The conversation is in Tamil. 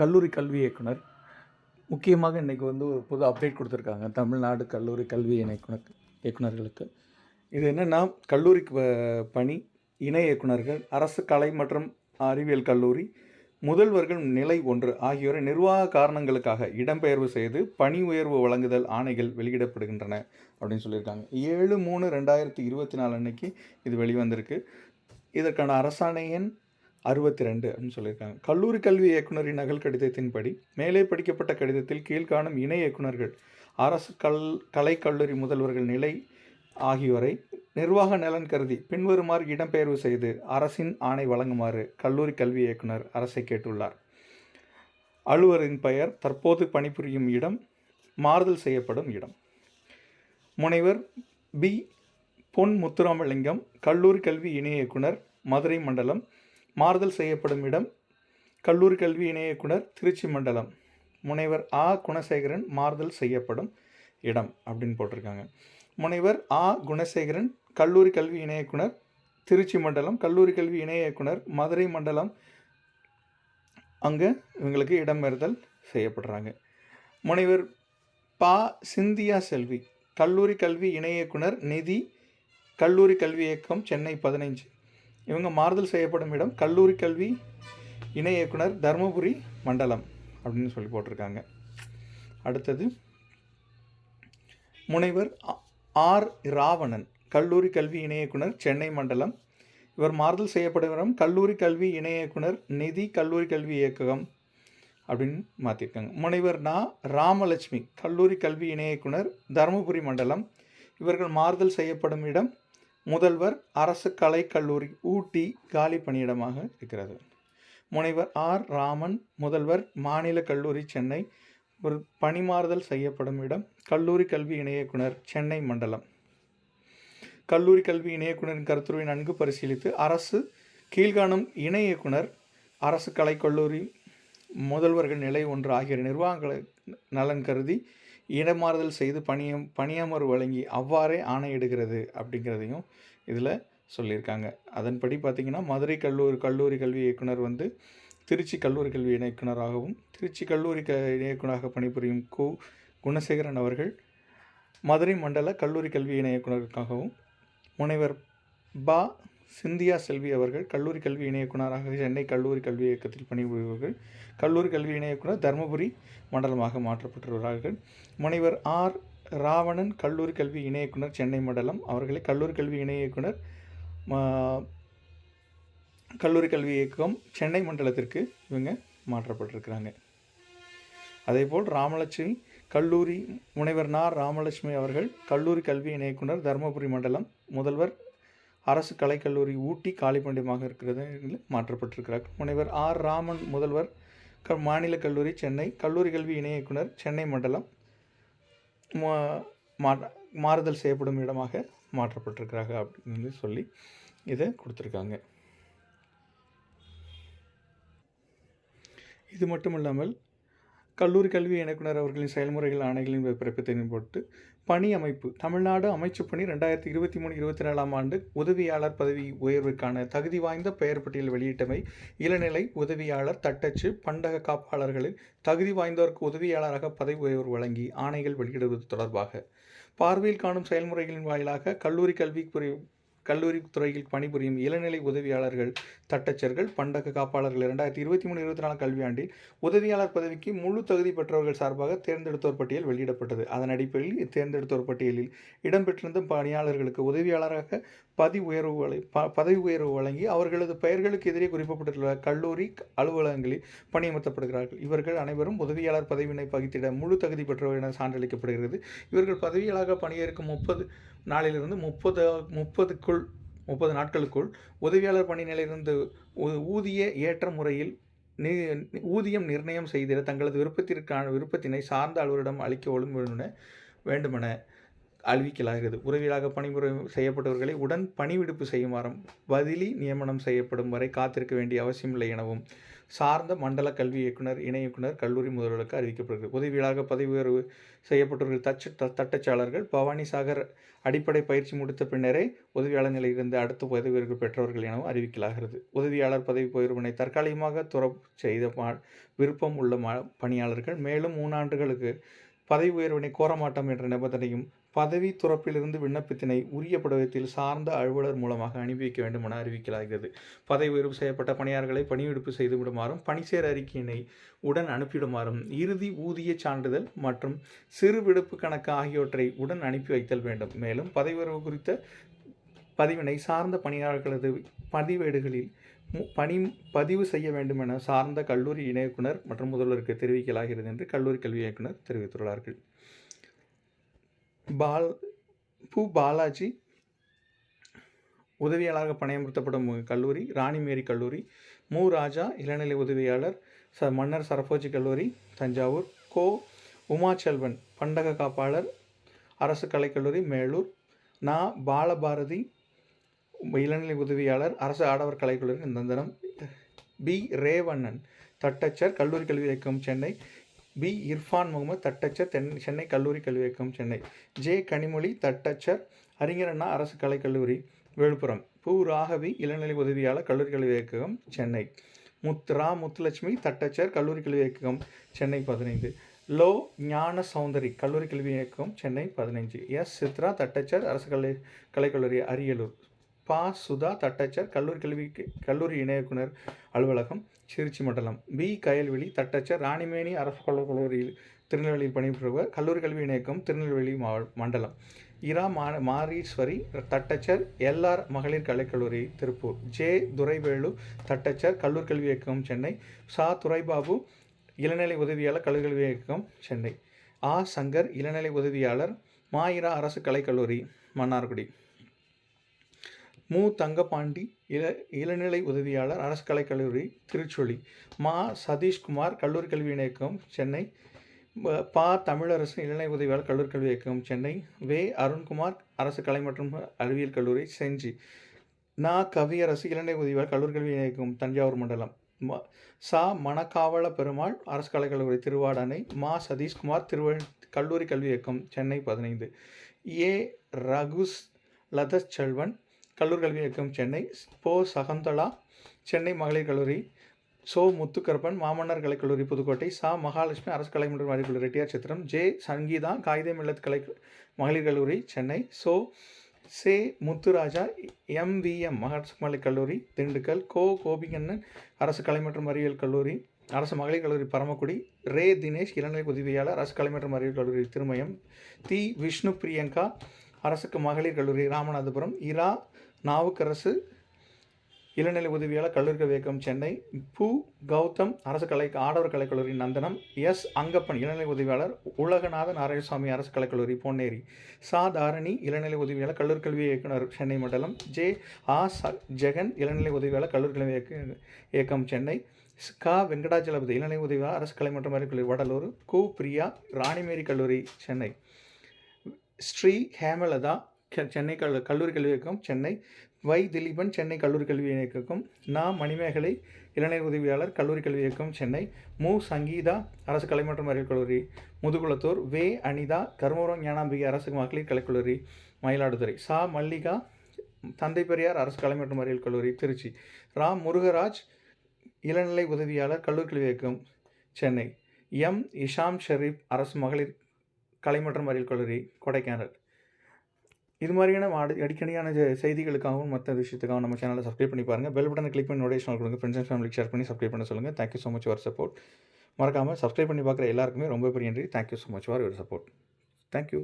கல்லூரி கல்வி இயக்குனர். முக்கியமாக இன்றைக்கி வந்து ஒரு புது அப்டேட் கொடுத்துருக்காங்க. தமிழ்நாடு கல்லூரி கல்வி இணைக்குனர் இயக்குனர்களுக்கு. இது என்னென்னா கல்லூரி பணி இணை இயக்குனர்கள் அரசு கலை மற்றும் அறிவியல் கல்லூரி முதல்வர்கள் நிலை ஒன்று ஆகியோரை நிர்வாக காரணங்களுக்காக இடம்பெயர்வு செய்து பணி உயர்வு வழங்குதல் ஆணைகள் வெளியிடப்படுகின்றன அப்படின்னு சொல்லியிருக்காங்க. ஏழு மூணு ரெண்டாயிரத்தி இருபத்தி நாலு அன்னைக்கு இது வெளிவந்திருக்கு. இதற்கான அரசாணை எண் அறுபத்தி ரெண்டு அப்படின்னு சொல்லியிருக்காங்க. கல்லூரி கல்வி இயக்குனரின் நகல் கடிதத்தின்படி மேலே படிக்கப்பட்ட கடிதத்தில் கீழ்காணும் இணை இயக்குனர்கள் அரசு கல் கலை கல்லூரி முதல்வர்கள் நிலை ஆகியோரை நிர்வாக நலன் கருதி பின்வருமாறு இடம்பெயர்வு செய்து அரசின் ஆணை வழங்குமாறு கல்லூரி கல்வி இயக்குனர் அரசை கேட்டுள்ளார். அலுவலரின் பெயர் தற்போது பணிபுரியும் இடம் மாறுதல் செய்யப்படும் இடம். முனைவர் பி. பொன் முத்துராமலிங்கம் கல்லூரி கல்வி இணை இயக்குனர் மதுரை மண்டலம் மாறுதல் செய்யப்படும் இடம் கல்லூரி கல்வி இணையக்குனர் திருச்சி மண்டலம். முனைவர் ஆ. குணசேகரன் மாறுதல் செய்யப்படும் இடம் அப்படின்னு போட்டிருக்காங்க. முனைவர் ஆ. குணசேகரன் கல்லூரி கல்வி இணையக்குனர் திருச்சி மண்டலம் கல்லூரி கல்வி இணை இயக்குனர் மதுரை மண்டலம். அங்கே இவங்களுக்கு இடம்பெறுதல் செய்யப்படுறாங்க. முனைவர் பா. சிந்தியா செல்வி கல்லூரி கல்வி இணை இயக்குனர் நிதி கல்லூரி கல்வி இயக்கம் சென்னை பதினைஞ்சு. இவங்க மாறுதல் செய்யப்படும் இடம் கல்லூரி கல்வி இணை இயக்குனர் தருமபுரி மண்டலம் அப்படின்னு சொல்லி போட்டிருக்காங்க. அடுத்தது முனைவர் ஆர் ராவணன் கல்லூரி கல்வி இணை இயக்குனர் சென்னை மண்டலம். இவர் மாறுதல் செய்யப்படும் இடம் கல்லூரி கல்வி இணை இயக்குனர் நிதி கல்லூரி கல்வி இயக்ககம் அப்படின்னு மாற்றிருக்காங்க முனைவர் நா ராமலட்சுமி கல்லூரி கல்வி இணை இயக்குனர் தருமபுரி மண்டலம். இவர்கள் மாறுதல் செய்யப்படும் இடம் முதல்வர் அரசு கலை கல்லூரி ஊட்டி காலி பணியிடமாக இருக்கிறது. முனைவர் ஆர். ராமன் முதல்வர் மாநில கல்லூரி சென்னை ஒரு பணிமாறுதல் செய்யப்படும் இடம் கல்லூரி கல்வி இணை இயக்குனர் சென்னை மண்டலம். கல்லூரி கல்வி இணை இயக்குனரின் கருத்துருவை நன்கு பரிசீலித்து அரசு கீழ்காணும் இணை இயக்குனர் அரசு கலைக்கல்லூரி முதல்வர்கள் நிலை ஒன்று ஆகிய நிர்வாகங்களை நலன் கருதி இடமாறுதல் செய்து பணியம் பணியமர்வு வழங்கி அவ்வாறே ஆணையிடுகிறது அப்படிங்கிறதையும் இதில் சொல்லியிருக்காங்க. அதன்படி பார்த்திங்கன்னா மதுரை கல்லூரி கல்லூரி கல்வி இயக்குனர் வந்து திருச்சி கல்லூரி கல்வி இயக்குனராகவும் திருச்சி கல்லூரி க இயக்குனராக பணிபுரியும் கு குணசேகரன் அவர்கள் மதுரை மண்டல கல்லூரி கல்வி இணை இயக்குனருக்காகவும் முனைவர் பா சிந்தியா செல்வி அவர்கள் கல்லூரி கல்வி இணை இயக்குனராக சென்னை கல்லூரி கல்வி இயக்கத்தில் பணிபுரிபவர்கள் கல்லூரி கல்வி இணை இயக்குனர் தருமபுரி மண்டலமாக மாற்றப்பட்டுள்ளார்கள் முனைவர் ஆர். ராவணன் கல்லூரி கல்வி இணை இயக்குனர் சென்னை மண்டலம் அவர்களை கல்லூரி கல்வி இணை இயக்குனர் கல்லூரி கல்வி இயக்கம் சென்னை மண்டலத்திற்கு இவங்க மாற்றப்பட்டிருக்கிறாங்க. அதேபோல் ராமலட்சுமி கல்லூரி முனைவர் நார் ராமலட்சுமி அவர்கள் கல்லூரி கல்வி இணை இயக்குனர் தருமபுரி மண்டலம் முதல்வர் அரசு கலைக்கல்லூரி ஊட்டி காலிப்பண்டியமாக இருக்கிறது மாற்றப்பட்டிருக்கிறார் முனைவர் ஆர். ராமன் முதல்வர் க மாநில கல்லூரி சென்னை கல்லூரி கல்வி இணை இயக்குனர் சென்னை மண்டலம் மா- மாறுதல் செய்யப்படும் இடமாக மாற்றப்பட்டிருக்கிறாங்க அப்படின்னு சொல்லி இதை கொடுத்துருக்காங்க. இது மட்டும் இல்லாமல் கல்லூரி கல்வி இயக்குனர் அவர்களின் செயல்முறைகள் ஆணைகளின் பிறப்பித்தலின் போட்டு பணி அமைப்பு தமிழ்நாடு அமைச்சு பணி ரெண்டாயிரத்தி இருபத்தி மூணு இருபத்தி நாலாம் ஆண்டு உதவியாளர் பதவி உயர்விற்கான தகுதி வாய்ந்த பெயர் பட்டியல் வெளியிட்டமை இளநிலை உதவியாளர் தட்டச்சு பண்டக காப்பாளர்களில் தகுதி வாய்ந்தோருக்கு உதவியாளராக பதவி உயர்வு வழங்கி ஆணைகள் வெளியிடுவது தொடர்பாக. பார்வையில் காணும் செயல்முறைகளின் வாயிலாக கல்லூரி கல்வி கல்லூரி துறையில் பணிபுரியும் இளநிலை உதவியாளர்கள் தட்டச்சர்கள் பண்டக காப்பாளர்கள் இரண்டாயிரத்தி இருபத்தி மூணு இருபத்தி நாலு கல்வியாண்டில் உதவியாளர் பதவிக்கு முழு தகுதி பெற்றவர்கள் சார்பாக தேர்ந்தெடுத்தோர் பட்டியல் வெளியிடப்பட்டது. அதன் அடிப்படையில் இத்தேர்ந்தெடுத்தோர் பட்டியலில் இடம்பெற்றிருந்த பணியாளர்களுக்கு உதவியாளராக பதி உயர்வு வழி ப பதவி உயர்வு வழங்கி அவர்களது பெயர்களுக்கு எதிரே குறிப்பிடப்பட்டுள்ள கல்லூரி அலுவலகங்களில் பணியமர்த்தப்படுகிறார்கள். இவர்கள் அனைவரும் உதவியாளர் பதவியினை பகித்திட முழு தகுதி பெற்றவர் என சான்றளிக்கப்படுகிறது. இவர்கள் பதவியாளராக பணியேற்கும் முப்பது நாளிலிருந்து முப்பது முப்பதுக்குள் முப்பது நாட்களுக்குள் உதவியாளர் பணி நிலையிலிருந்து ஊதிய ஏற்ற முறையில் ஊதியம் நிர்ணயம் செய்திட தங்களது விருப்பத்திற்கான விருப்பத்தினை சார்ந்த அலுவலரிடம் அளிக்க ஒழுங்கு வேண்டுமென அறிவிக்கலாகிறது உறவியலாக பணிபுரி செய்யப்பட்டவர்களை உடன் பணிவிடுப்பு செய்யுமாறும் பதிலி நியமனம் செய்யப்படும் வரை காத்திருக்க வேண்டிய அவசியமில்லை எனவும் சார்ந்த மண்டல கல்வி இயக்குனர் இணை இயக்குனர் கல்லூரி முதல்வர்களுக்கு அறிவிக்கப்படுகிறது. உதவியாளர் பதவி உயர்வு செய்யப்பட்டவர்கள் தச்சு த- தட்டச்சாளர்கள் பவானி சாகர் அடிப்படை பயிற்சி முடித்த பின்னரே உதவியாளர் நிலையிலிருந்து அடுத்த பதவி உயர்வு பெற்றவர்கள் எனவும் அறிவிக்கலாகிறது. உதவியாளர் பதவி உயர்வினை தற்காலிகமாக துறப்பு செய்த விருப்பம் உள்ள பணியாளர்கள் மேலும் மூணாண்டுகளுக்கு பதவி உயர்வினை கோரமாட்டோம் என்ற நிபந்தனையும் பதவி துறப்பிலிருந்து விண்ணப்பத்தினை உரிய படவத்தில் சார்ந்த அலுவலர் மூலமாக அனுப்பி வைக்க வேண்டும் என அறிவிக்கலாகிறது. பதவி உயர்வு செய்யப்பட்ட பணியாளர்களை பணியெடுப்பு செய்துவிடுமாறும் பணிசேர் அறிக்கையினை உடன் அனுப்பிவிடுமாறும் இறுதி ஊதிய சான்றிதழ் மற்றும் சிறு விடுப்பு கணக்கு ஆகியவற்றை உடன் அனுப்பி வைத்தல் வேண்டும். மேலும் பதவி உயர்வு குறித்த பதிவினை சார்ந்த பணியாளர்களது பதிவேடுகளில் மு- பணி பதிவு செய்ய வேண்டும் என சார்ந்த கல்லூரி இணையக்குனர் மற்றும் முதல்வருக்கு தெரிவிக்கலாகிறது என்று கல்லூரி கல்வி இயக்குனர் தெரிவித்துள்ளார்கள். பால் பு பாலாஜி உதவியாளராக பணியமர்த்தப்படும் கல்லூரி ராணிமேரி கல்லூரி மு. ராஜா இளநிலை உதவியாளர் ச மன்னர் சரபோஜி கல்லூரி தஞ்சாவூர் கோ. உமாச்செல்வன் பண்டக காப்பாளர் அரசு கலைக்கல்லூரி மேலூர் நா. பாலபாரதி இளநிலை உதவியாளர் அரசு ஆடவர் கலைக்கல்லூரி நந்தனம் பி. ரேவண்ணன் தட்டச்சர் கல்லூரி கல்வி இயக்கம் சென்னை பி. இர்ஃபான் முகமது தட்டச்சர் தென் சென்னை கல்லூரி கல்வி இயக்கம் சென்னை. ஜே. கனிமொழி தட்டச்சர் அறிஞர் அண்ணா அரசு கலைக்கல்லூரி விழுப்புரம். பூ. ராகவி இளநிலை உதவியாளர் கல்லூரி கல்வி இயக்கம் சென்னை. முத் ரா. முத்துலட்சுமி தட்டச்சர் கல்லூரி கல்வி இயக்கம் சென்னை பதினைந்து. லோ. ஞான சௌந்தரி கல்லூரி கல்வி இயக்கம் சென்னை பதினைஞ்சு எஸ். சித்ரா தட்டச்சர் அரசு கலை கலைக்கல்லூரி அரியலூர். பா. சுதா தட்டச்சர் கல்லூரி கல்வி கல்லூரி இணை இயக்குனர் அலுவலகம் திருச்சி மண்டலம். பி. கயல்வெளி தட்டச்சர் ராணிமேனி அரசு கல்லூரியில் திருநெல்வேலியில் பணிபுரிவர் கல்லூரி கல்வி இணையக்கம் திருநெல்வேலி மாவ மண்டலம். இரா மா மாரீஸ்வரி தட்டச்சர் எல்ஆர் மகளிர் கலைக்கல்லூரி திருப்பூர். ஜே. துரைவேலு தட்டச்சர் கல்லூரி கல்வி இயக்கம் சென்னை. சா. துரைபாபு இளநிலை உதவியாளர் கல்லூரி கல்வி இயக்கம் சென்னை. ஆ. சங்கர் இளநிலை உதவியாளர் மாயிரா அரசு கலைக்கல்லூரி மன்னார்குடி. மு. தங்கபாண்டி இள இளநிலை உதவியாளர் அரசு கலைக்கல்லூரி திருச்சொலி. மா. சதீஷ்குமார் கல்லூரி கல்வி இயக்கம் சென்னை. பா. தமிழரசு இளநிலை உதவியாளர் கல்லூரி கல்வி இயக்கம் சென்னை. வே. அருண்குமார் அரசு கலை மற்றும் அறிவியல் கல்லூரி செஞ்சி. நா. கவியரசு இளநிலை உதவியாளர் கல்லூரி கல்வி இயக்கம் தஞ்சாவூர் மண்டலம். ம. சா. மணக்காவள பெருமாள் அரசு கலைக்கல்லூரி திருவாடனை. மா. சதீஷ்குமார் திருவ கல்லூரி கல்வி இயக்கம் சென்னை பதினைந்து. ஏ. ரகுஸ் லதஸ் செல்வன் கல்லூரி கல்வி இயக்கம் சென்னை போ சகந்தலா சென்னை மகளிர் கல்லூரி சோ முத்துக்கருப்பன் மாமன்னர் கலைக்கல்லூரி புதுக்கோட்டை சா மகாலட்சுமி அரசு கலை மற்றும் அறிவியல் ரெட்டியார் சித்திரம் ஜே சங்கீதா காகித மில்லத் கலை மகளிர் கல்லூரி சென்னை சோ சே முத்துராஜா எம்விஎம் அரசு மகளிர் கல்லூரி திண்டுக்கல் கோ கோபிகண்ணன் அரசு கலை மற்றும் அறிவியல் கல்லூரி அரசு மகளிர் கல்லூரி பரமக்குடி ரே தினேஷ் இளநிலை உதவியாளர் அரசு கலை மற்றும் அறிவியல் கல்லூரி திருமயம் தி விஷ்ணு பிரியங்கா அரசுக்கு மகளிர் கல்லூரி ராமநாதபுரம் இரா நாவுக்கரசு இளநிலை உதவியாளர் கல்லூரி கல்வி இயக்கம் சென்னை பு கௌதம் அரசு கலை ஆடவர் கலைக்கல்லூரி நந்தனம் எஸ். அங்கப்பன் இளநிலை உதவியாளர் உலகநாத நாராயணசாமி அரசு கலைக்கல்லூரி பொன்னேரி. சா. தாரணி இளநிலை உதவியாளர் கல்லூரி கல்வி இயக்குனர் சென்னை மண்டலம். ஜே. ஆ. ச. ஜெகன் இளநிலை உதவியாளர் கல்லூரி கல்வி இயக்க- இயக்கம் சென்னை. கா. வெங்கடாஜலபதி இளநிலை உதவியாளர் அரசு கலை மற்றும் அறிவியல் கல்லூரி வடலூர். கு. பிரியா ராணிமேரி கல்லூரி சென்னை. ஸ்ரீ. ஹேமலதா சென்னை கல் கல்லூரி கல்வி இயக்கம் சென்னை. வை திலீபன் சென்னை கல்லூரி கல்வி இயக்கம் நா மணிமேகலை இளநிலை உதவியாளர் கல்லூரி கல்வி இயக்கம் சென்னை. மு. சங்கீதா அரசு கலை மற்றும் அறிவியல் கல்லூரி. முதுகுளத்தூர் வே. அனிதா கருமபுரம் ஞானாம்பிகை அரசு மகளிர் கலைக்கல்லூரி மயிலாடுதுறை. சா. மல்லிகா தந்தை பெரியார் அரசு கலை மற்றும் அறிவியல் கல்லூரி திருச்சி. ரா. முருகராஜ் இளநிலை உதவியாளர் கல்லூரி கல்வி இயக்கம் சென்னை. எம். இஷாம் ஷெரீப் அரசு மகளிர் கலை மற்றும் அறிவியல் கல்லூரி கொடைக்கானல். இது மாதிரியான அடி அடிக்கடியான செய்திகளுக்காகவும் மற்ற விஷயத்துக்காகவும் நம்ம சேனலை சப்ஸ்கிரைப் பண்ணி பாருங்கள் பெல் பட்டனை கிளிக் பண்ணி நோட்டிஃபிகேஷன் கொடுங்க. ஃப்ரெண்ட்ஸ் அண்ட் ஃபேமிலிக்கு ஷேர் பண்ணி சப்ஸ்கிரைப் பண்ண சொல்லுங்கள் thank you so much for support மறக்காமல் சப்ஸ்கிரைப் பண்ணி பார்க்குற எல்லாருக்குமே ரொம்ப பெரிய நன்றி thank you so much for your support thank you